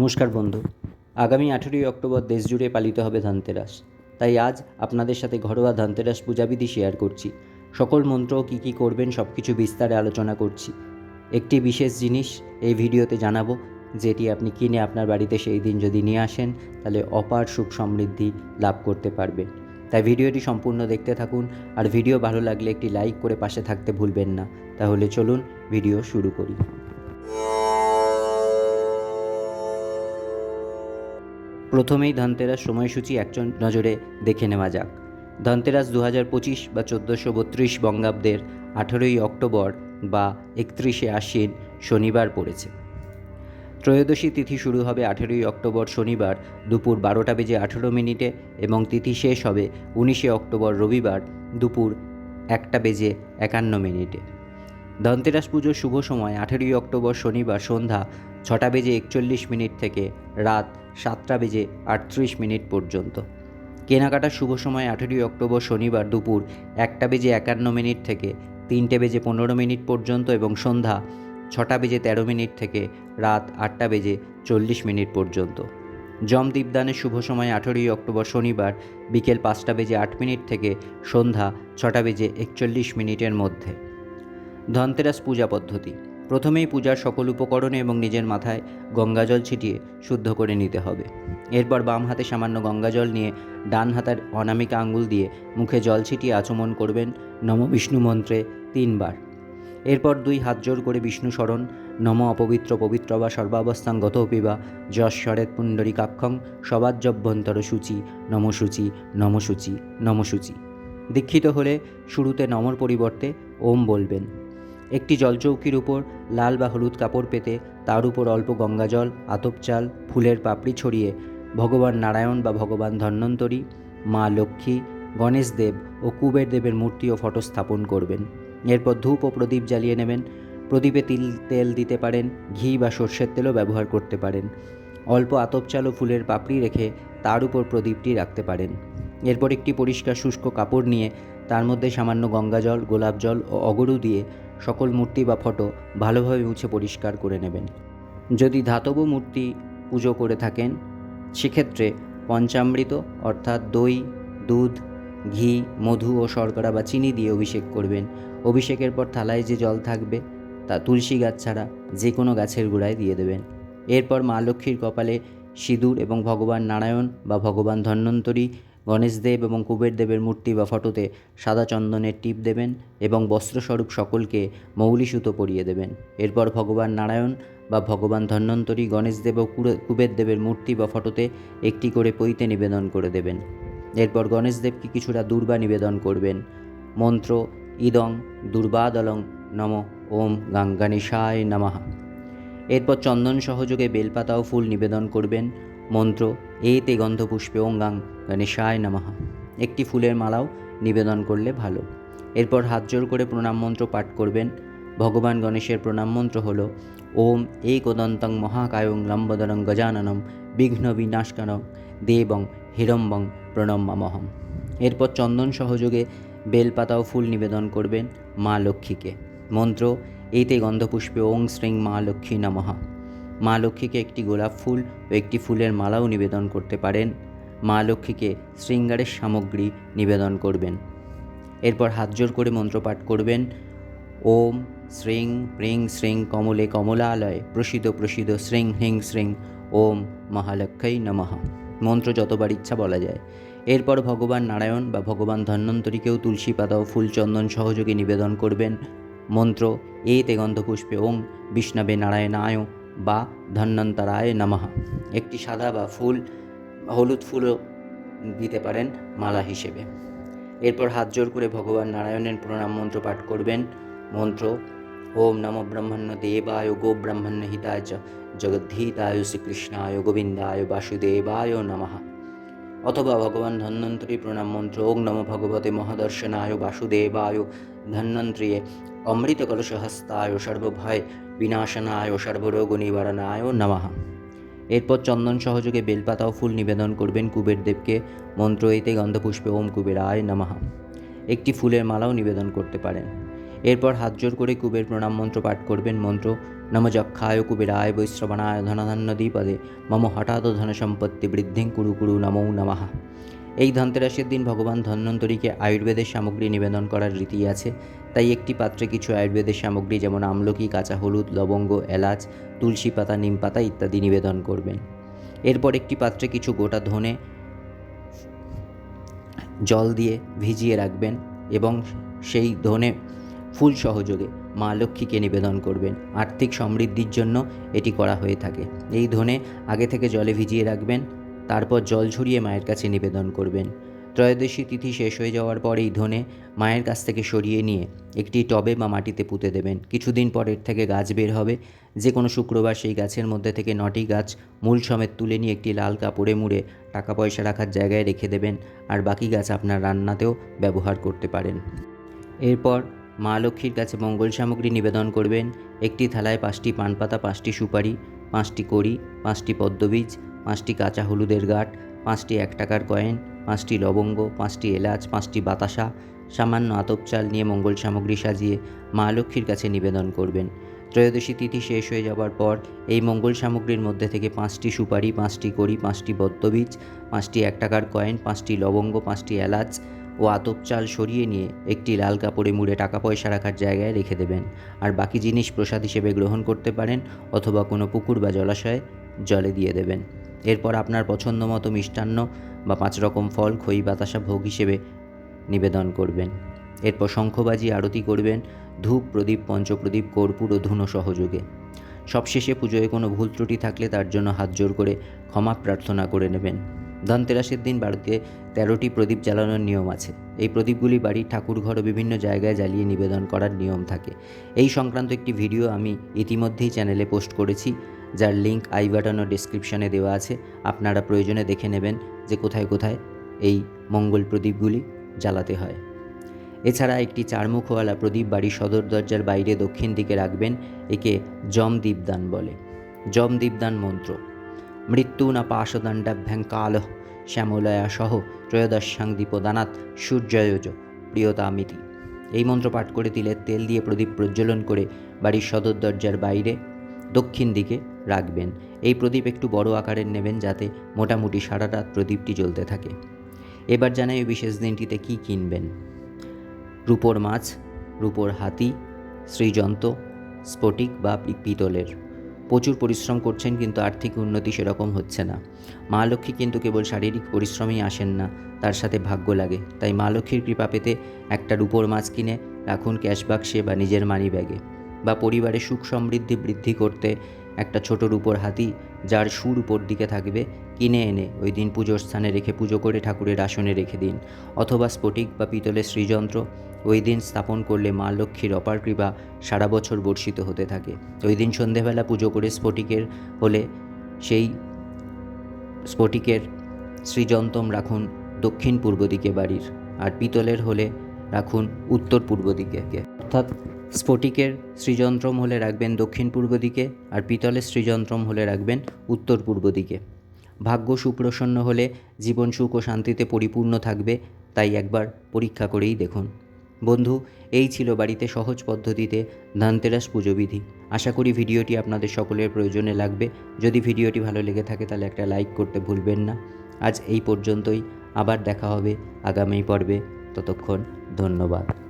নমস্কার বন্ধু। আগামী আঠেরোই অক্টোবর দেশ জুড়ে পালিত হবে ধনতেরাস। তাই আজ আপনাদের সাথে ঘরোয়া ধনতেরাস পূজাবিধি শেয়ার করছি। সকল মন্ত্র কী কী করবেন সব কিছু বিস্তারে আলোচনা করছি। একটি বিশেষ জিনিস এই ভিডিওতে জানাব, যেটি আপনি কিনে আপনার বাড়িতে সেই দিন যদি নিয়ে আসেন, তাহলে অপার সুখ সমৃদ্ধি লাভ করতে পারবে তাই ভিডিওটি সম্পূর্ণ দেখতে থাকুন, আর ভিডিও ভালো লাগলে একটি লাইক করে পাশে থাকতে ভুলবেন না। তাহলে চলুন ভিডিও শুরু করি। প্রথমেই ধনতেরাস সময়সূচি একজন নজরে দেখে নেওয়া যাক। ধনতেরাস দু হাজার পঁচিশ বা চোদ্দোশো বত্রিশ বঙ্গাব্দের আঠেরোই অক্টোবর বা একত্রিশে আশ্বিন শনিবার পড়েছে। ত্রয়োদশী তিথি শুরু হবে আঠেরোই অক্টোবর শনিবার দুপুর বারোটা বেজে আঠেরো মিনিটে এবং তিথি শেষ হবে উনিশে অক্টোবর রবিবার দুপুর একটা বেজে একান্ন মিনিটে। ধনতেরাস পুজোর শুভ সময় আঠেরোই অক্টোবর শনিবার সন্ধ্যা ছটা বেজে একচল্লিশ মিনিট থেকে রাত সাতটা বেজে আটত্রিশ মিনিট পর্যন্ত। কেনাকাটার শুভ সময় আঠেরোই অক্টোবর শনিবার দুপুর একটা বেজে একান্ন মিনিট থেকে তিনটে বেজে পনেরো মিনিট পর্যন্ত এবং সন্ধ্যা ছটা বেজে তেরো মিনিট থেকে রাত আটটা বেজে চল্লিশ মিনিট পর্যন্ত। জম দীপদানের শুভ সময় আঠেরোই অক্টোবর শনিবার বিকেল পাঁচটা বেজে আট মিনিট থেকে সন্ধ্যা ছটা বেজে একচল্লিশ মিনিটের মধ্যে। ধনতেরাস পূজা পদ্ধতি। প্রথমেই পূজার সকল উপকরণে এবং নিজের মাথায় গঙ্গাজল ছিটিয়ে শুদ্ধ করে নিতে হবে। এরপর বাম হাতে সামান্য গঙ্গাজল নিয়ে ডান হাতের অনামিকা আঙ্গুল দিয়ে মুখে জল ছিটিয়ে আচমন করবেন নম বিষ্ণু মন্ত্রে তিনবার। এরপর দুই হাত জোর করে বিষ্ণু স্মরণ, নম অপবিত্র পবিত্র বা সর্বাবস্থান গত পিবা যশ শরেত পুণ্ডরী কাক্ষং সবাজ্যভ্যন্তর সূচি নমসূচি নমসূচি নমসূচি দীক্ষিত হলে শুরুতে নমর পরিবর্তে ওম বলবেন। একটি জলচৌকির উপর লাল বা হলুদ কাপড় পেতে তার উপর অল্প গঙ্গাজল আতপ চাল, ফুলের পাপড়ি ছড়িয়ে ভগবান নারায়ণ বা ভগবান ধন্বন্তরী, মা লক্ষ্মী, গণেশ দেব ও কুবের দেবের মূর্তি ও ফটো স্থাপন করবেন। এরপর ধূপ ও প্রদীপ জ্বালিয়ে নেবেন। প্রদীপে তিল, তেল দিতে পারেন, ঘি বা সর্ষের তেলও ব্যবহার করতে পারেন। অল্প আতপ চাল ও ফুলের পাপড়ি রেখে তার উপর প্রদীপটি রাখতে পারেন। এরপর একটি পরিষ্কার শুষ্ক কাপড় নিয়ে তার মধ্যে সামান্য গঙ্গাজল গোলাপ জল ও অগরু দিয়ে সকল মূর্তি বা ফটো ভালোভাবে মুছে পরিষ্কার করে নেবেন। যদি ধাতব মূর্তি পুজো করে থাকেন, সেক্ষেত্রে পঞ্চামৃত, অর্থাৎ দই, দুধ, ঘি, মধু ও শর্করা বা চিনি দিয়ে অভিষেক করবেন। অভিষেকের পর থালায় যে জল থাকবে, তা তুলসী গাছ ছাড়া যে কোনো গাছের গোড়ায় দিয়ে দেবেন। এরপর মা লক্ষ্মীর কপালে সিঁদুর এবং ভগবান নারায়ণ বা ভগবান ধন্বন্তরী গণেশদেব এবং কুবের দেবের মূর্তি বা ফটোতে সাদা চন্দনের টিপ দেবেন এবং বস্ত্রস্বরূপ সকলকে মৌলি সুতো পরিয়ে দেবেন। এরপর ভগবান নারায়ণ বা ভগবান ধন্বন্তরী গণেশদেব ও কুবের দেবের মূর্তি বা ফটোতে একটি করে পৈতে নিবেদন করে দেবেন। এরপর গণেশদেবকে কিছুটা দুর্বা নিবেদন করবেন। মন্ত্র, ইদং, দুর্বাদলং, নম, ওম গাঙ্গানিশায় নমঃ। এরপর চন্দন সহযোগে বেলপাতা ও ফুল নিবেদন করবেন। মন্ত্র, এতে গন্ধপুষ্পে ওং গাং গণেশায় নমঃ। একটি ফুলের মালাও নিবেদন করলে ভালো। এরপর হাত জোর করে প্রণাম মন্ত্র পাঠ করবেন। ভগবান গণেশের প্রণাম মন্ত্র হল, ওম একদন্তং মহাকায়ং লম্বদরং গজাননম বিঘ্ন বিনাশকানং দেবং হিরম্বং প্রণম্মামহম এরপর চন্দন সহযোগে বেলপাতা ও ফুল নিবেদন করবেন মা লক্ষ্মীকে। মন্ত্র এইতে গন্ধপুষ্পে ওং শ্রীং মা লক্ষ্মী নমঃ। মা লক্ষ্মীকে একটি গোলাপ ফুল ও একটি ফুলের মালাও নিবেদন করতে পারেন। মা লক্ষ্মীকে শৃঙ্গারের সামগ্রী নিবেদন করবেন। এরপর হাত জোর করে মন্ত্রপাঠ করবেন। ওম শ্রীং প্রিং শ্রীং কমলে কমলালয় প্রসিদ্ধ প্রসিদ্ধ শ্রীং হিং শ্রীং ওম মহালক্ষ্মী নমঃ। মন্ত্র যতবার ইচ্ছা বলা যায়। এরপর ভগবান নারায়ণ বা ভগবান ধন্বন্তরীকেও তুলসী পাতা ও ফুল চন্দন সহযোগে নিবেদন করবেন। মন্ত্র এ তে গন্ধপুষ্পে ওং বিষ্ণবে নারায়ণায় বা ধন্যন্তরায় নমঃ। একটি সাদা বা ফুল, হলুদ ফুলও দিতে পারেন মালা হিসেবে। এরপর হাত জোর করে ভগবান নারায়ণের প্রণাম মন্ত্র পাঠ করবেন। মন্ত্র, ওম নম ব্রহ্মণ্য দেবায় গো ব্রহ্মণ্য হিতায় জগদ্ধিতায় শ্রীকৃষ্ণায় গোবিন্দায় বাসুদেবায় নমঃ। অথবা ভগবান ধন্বন্তরী প্রণাম মন্ত্র, ওং নম ভগবতে মহাদর্শনায় বাসুদেবায় ধন্বন্ত্রিয়ে অমৃত কলশহস্তায় সর্বভয় বিনাশনায় সর্বরোগ নিবারণায় নমঃ। এরপর চন্দন সহযোগে বেলপাতা ও ফুল নিবেদন করবেন কুবের দেবকে। মন্ত্র এতে গন্ধপুষ্পে ওম কুবেরায় নমঃ। একটি ফুলের মালাও নিবেদন করতে পারেন। এরপর হাত জোর করে কুবের প্রণাম মন্ত্র পাঠ করবেন মন্ত্র নম যক্ষায় কুবেরায় বৈশ্রবণায় ধনধান্যদীপদে। মম হঠাৎ ধনসম্পত্তি বৃদ্ধিং কুরু কুরু নমো নমঃ। এই ধনতেরাসের দিন ভগবান ধন্বন্তরীকে আয়ুর্বেদের সামগ্রী নিবেদন করার রীতি আছে। তাই একটি পাত্রে কিছু আয়ুর্বেদের সামগ্রী যেমন আমলকি, কাঁচা হলুদ, লবঙ্গ, এলাচ, তুলসী পাতা, নিম পাতা ইত্যাদি নিবেদন করবেন। এরপর একটি পাত্রে কিছু গোটা ধনে জল দিয়ে ভিজিয়ে রাখবেন এবং সেই ধনে ফুল সহযোগে মা লক্ষ্মীকে নিবেদন করবেন। আর্থিক সমৃদ্ধির জন্য এটি করা হয়ে থাকে। এই ধনে আগে থেকে জলে ভিজিয়ে রাখবেন। তারপর জল ঝরিয়ে মায়ের কাছে নিবেদন করবেন। ত্রয়োদশী তিথি শেষ হয়ে যাওয়ার পর এই ধনে মায়ের কাছ থেকে সরিয়ে নিয়ে একটি টবে বা মাটিতে পুঁতে দেবেন। কিছুদিন পর এর থেকে গাছ বের হবে। যে কোনো শুক্রবার সেই গাছের মধ্যে থেকে নটি গাছ মূল সমেত তুলে নিয়ে একটি লাল কাপড়ে মুড়ে টাকা পয়সা রাখার জায়গায় রেখে দেবেন আর বাকি গাছ আপনার রান্নাতেও ব্যবহার করতে পারেন। এরপর মা লক্ষ্মীর কাছে মঙ্গল সামগ্রী নিবেদন করবেন। একটি থালায় পাঁচটি পানপাতা, পাঁচটি সুপারি, পাঁচটি কড়ি, পাঁচটি পদ্মবীজ পাঁচটি কাঁচা হলুদের গাঁট, পাঁচটি এক টাকার কয়েন, পাঁচটি লবঙ্গ, পাঁচটি এলাচ, পাঁচটি বাতাসা, সামান্য আতপ চাল নিয়ে মঙ্গল সামগ্রী সাজিয়ে মা লক্ষ্মীর কাছে নিবেদন করবেন। ত্রয়োদশী তিথি শেষ হয়ে যাওয়ার পর এই মঙ্গল সামগ্রীর মধ্যে থেকে পাঁচটি সুপারি, পাঁচটি কড়ি, পাঁচটি পদ্মবীজ পাঁচটি এক টাকার কয়েন, পাঁচটি লবঙ্গ, পাঁচটি এলাচ ও আতপ চাল সরিয়ে নিয়ে একটি লাল কাপড়ে মুড়ে টাকা পয়সা রাখার জায়গায় রেখে দেবেন। আর বাকি জিনিস প্রসাদ হিসেবে গ্রহণ করতে পারেন অথবা কোনো পুকুর বা জলাশয়ে জলে দিয়ে দেবেন। এরপর আপনার পছন্দ মতো মিষ্টান্ন বা পাঁচ রকম ফল খই বাতাসা ভোগ হিসেবে নিবেদন করবেন। এরপর শঙ্খবাজি আরতি করবেন, ধূপ, প্রদীপ, পঞ্চপ্রদীপ, কর্পূর ও ধুনো সহযোগে। সবশেষে পুজোয় কোনো ভুল ত্রুটি থাকলে তার জন্য হাত জোর করে ক্ষমা প্রার্থনা করে নেবেন। ধনতেরাসের দিন বাড়িতে তেরোটি প্রদীপ জ্বালানোর নিয়ম আছে। এই প্রদীপগুলি বাড়ির ঠাকুর ঘর ও বিভিন্ন জায়গায় জ্বালিয়ে নিবেদন করার নিয়ম থাকে। এই সংক্রান্ত একটি ভিডিও আমি ইতিমধ্যেই চ্যানেলে পোস্ট করেছি। যার লিঙ্ক আই বাটন ও ডিসক্রিপশনে দেওয়া আছে, আপনারা প্রয়োজনে দেখে নেবেন যে কোথায় কোথায় এই মঙ্গল প্রদীপগুলি জ্বালাতে হয়। এছাড়া একটি চারমুখওয়ালা প্রদীপ বাড়ির সদর দরজার বাইরে দক্ষিণ দিকে রাখবেন, একে যম দীপদান বলে। যম দীপদান মন্ত্র, মৃত্যু না পাশদণ্ডাভ্যাং কাল শ্যামলয়া সহ ত্রয়োদশাং দীপদানাত সূর্যয়োজ প্রিয়তামিতি। এই মন্ত্র পাঠ করে তিলের তেল দিয়ে প্রদীপ প্রজ্বলন করে বাড়ির সদর দরজার বাইরে দক্ষিণ দিকে রাখবেন। এই প্রদীপ একটু বড় আকারের নেবেন যাতে মোটামুটি সারা রাত প্রদীপটি জ্বলতে থাকে। এবার জানাই বিশেষ দিনটিতে কি কিনবেন। রূপোর মাছ, রূপোর হাতি শ্রীযন্ত্র স্ফটিক বা পিতলের। প্রচুর পরিশ্রম করছেন কিন্তু আর্থিক উন্নতি সেরকম হচ্ছে না। মা লক্ষ্মী কিন্তু কেবল শারীরিক পরিশ্রমেই আসেন না, তার সাথে ভাগ্য লাগে। তাই মা লক্ষ্মীর কৃপা পেতে একটা রূপোর মাছ কিনে রাখুন ক্যাশ বাক্সে বা নিজের মানি ব্যাগে বা পরিবারে সুখ সমৃদ্ধি বৃদ্ধি করতে একটা ছোট রূপোর হাতি, যার সুর উপর দিকে থাকবে, কিনে এনে ওই দিন পুজোর স্থানে রেখে পুজো করে ঠাকুরের আসনে রেখে দিন। অথবা স্ফটিক বা পিতলের শ্রীযন্ত্র, ওই দিন স্থাপন করলে মা লক্ষ্মীর অপার কৃপা সারা বছর বর্ষিত হতে থাকে। ওই দিন সন্ধেবেলা পুজো করে স্ফটিকের হলে সেই স্ফটিকের শ্রীযন্তম রাখুন দক্ষিণ পূর্ব দিকে বাড়ির, আর পিতলের হলে রাখুন উত্তর পূর্ব দিকে। অর্থাৎ স্ফটিকের শ্রীযন্ত্রম হলে রাখবেন দক্ষিণ পূর্ব দিকে আর পিতলের শ্রীযন্ত্রম হলে রাখবেন উত্তর পূর্ব দিকে। ভাগ্য সুপ্রসন্ন হলে জীবন সুখ ও শান্তিতে পরিপূর্ণ থাকবে, তাই একবার পরীক্ষা করেই দেখুন। বন্ধু, এই ছিল বাড়িতে সহজ পদ্ধতিতে ধানতেরাস পুজো বিধি আশা করি ভিডিওটি আপনাদের সকলের প্রয়োজনে লাগবে। যদি ভিডিওটি ভালো লেগে থাকে, তাহলে একটা লাইক করতে ভুলবেন না। আজ এই পর্যন্তই। আবার দেখা হবে আগামী পর্বে। ততক্ষণ ধন্যবাদ।